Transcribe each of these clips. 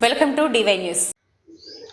Welcome to DY news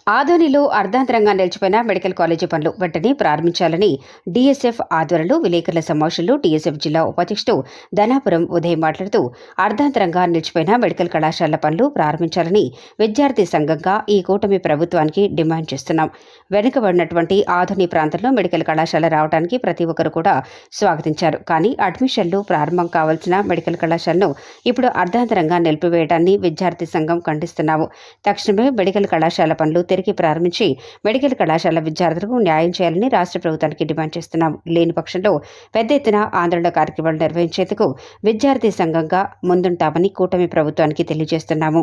ఆదోనిలో అర్ధాంతరంగా నిలిచిపోయిన మెడికల్ కాలేజీ పనులు వెంటనే ప్రారంభించాలని డీఎస్ఎఫ్ ఆధ్వర్యంలో విలేకరుల సమావేశంలో డీఎస్ఎఫ్ జిల్లా ఉపాధ్యక్షుడు ధనాపురం ఉదయం మాట్లాడుతూ అర్ధాంతరంగా నిలిచిపోయిన మెడికల్ కళాశాలల పనులు ప్రారంభించాలని విద్యార్థి సంఘంగా ఈ కూటమి ప్రభుత్వానికి డిమాండ్ చేస్తున్నాం. వెనుకబడినటువంటి ఆధుని ప్రాంతంలో మెడికల్ కళాశాల రావడానికి ప్రతి ఒక్కరు కూడా స్వాగతించారు. కానీ అడ్మిషన్లు ప్రారంభం కావాల్సిన మెడికల్ కళాశాలను ఇప్పుడు అర్ధాంతరంగా నిలిపివేయడాన్ని విద్యార్థి సంఘం ఖండిస్తున్నాము. తక్షణమే మెడికల్ కళాశాల పనులు తిరిగి ప్రారంభించి మెడికల్ కళాశాల విద్యార్థులకు న్యాయం చేయాలని రాష్ట్ర ప్రభుత్వానికి డిమాండ్ చేస్తున్నాం. లేని పక్షంలో పెద్ద ఎత్తున ఆందోళన కార్యక్రమాలు నిర్వహించేందుకు విద్యార్థి సంఘంగా ముందుంటామని కూటమి ప్రభుత్వానికి తెలియజేస్తున్నాము.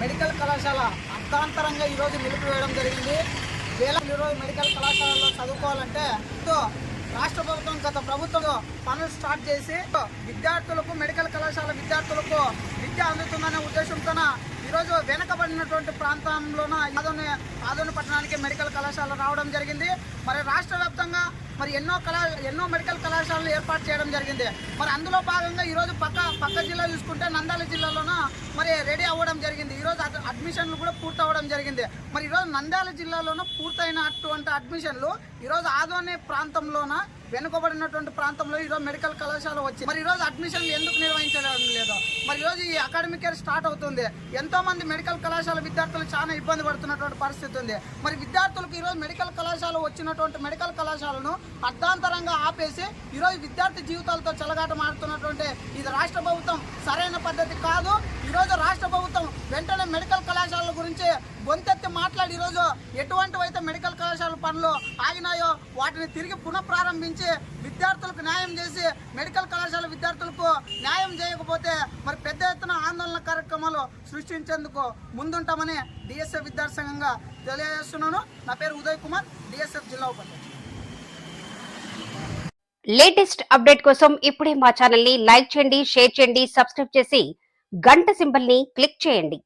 మెడికల్ కళాశాల అర్థాంతరంగా ఈరోజు నిలిపివేయడం జరిగింది. వేల ఈరోజు మెడికల్ కళాశాలలో చదువుకోవాలంటే ఎంతో రాష్ట్ర ప్రభుత్వం గత ప్రభుత్వం పనులు స్టార్ట్ చేసి విద్యార్థులకు మెడికల్ కళాశాల విద్యార్థులకు విద్య అందుతుందనే ఉద్దేశంతోన ఈరోజు వెనకబడినటువంటి ప్రాంతంలోన ఆదోని ఆదోని పట్టణానికి మెడికల్ కళాశాల రావడం జరిగింది. మరి రాష్ట్ర వ్యాప్తంగా మరి ఎన్నో కళా ఎన్నో మెడికల్ కళాశాలలు ఏర్పాటు చేయడం జరిగింది. మరి అందులో భాగంగా ఈరోజు పక్క పక్క జిల్లా చూసుకుంటే నంద్యాల జిల్లాలోన మరి రెడీ అవ్వడం జరిగింది. ఈరోజు అడ్మిషన్లు కూడా పూర్తి అవ్వడం జరిగింది. మరి ఈరోజు నంద్యాల జిల్లాలోన పూర్తయినటువంటి అడ్మిషన్లు ఈరోజు ఆదోని ప్రాంతంలోన వెనుకబడినటువంటి ప్రాంతంలో ఈరోజు మెడికల్ కళాశాల వచ్చి మరి ఈరోజు అడ్మిషన్లు ఎందుకు నిర్వహించడం లేదు? అకాడమిక్ ఇయర్ స్టార్ట్ అవుతుంది. ఎంతో మంది మెడికల్ కళాశాల విద్యార్థులు చాలా ఇబ్బంది పడుతున్నటువంటి పరిస్థితి ఉంది. మరి విద్యార్థులకు ఈరోజు మెడికల్ కళాశాల వచ్చినటువంటి మెడికల్ కళాశాలను అర్ధాంతరంగా ఆపేసి ఈరోజు విద్యార్థి జీవితాలతో చెలగాటం మారుతున్నటువంటి ఇది రాష్ట్ర ప్రభుత్వం సరైన పద్ధతి కాదు. ఈరోజు రాష్ట్ర ప్రభుత్వం వెంటనే మెడికల్ కళాశాలల గురించి గొంతెత్తి మాట్లాడి ఈరోజు ఎటువంటివైతే మెడికల్ కళాశాల పనులు ఆగినాయో వాటిని తిరిగి పునఃప్రారంభించి విద్యార్థులకు న్యాయం చేసి మెడికల్ కళాశాల విద్యార్థులకు న్యాయం చేయకపోతే మరి పెద్ద ఎత్తున ఆందోళన కార్యక్రమాలు సృష్టించేందుకు ముందుంటామని డిఎస్ఎఫ్ విద్యార్థి సంఘంగా తెలియజేస్తున్నాను. నా పేరు ఉదయ్ కుమార్ డిఎస్ఎఫ్ జిల్లా ఉపాధ్యక్షుడు. లేటెస్ట్ అప్డేట్ కోసం ఇప్పుడే మా ఛానల్ని లైక్ చేయండి షేర్ చేయండి సబ్స్క్రైబ్ చేసి గంట సింబల్ని క్లిక్ చేయండి.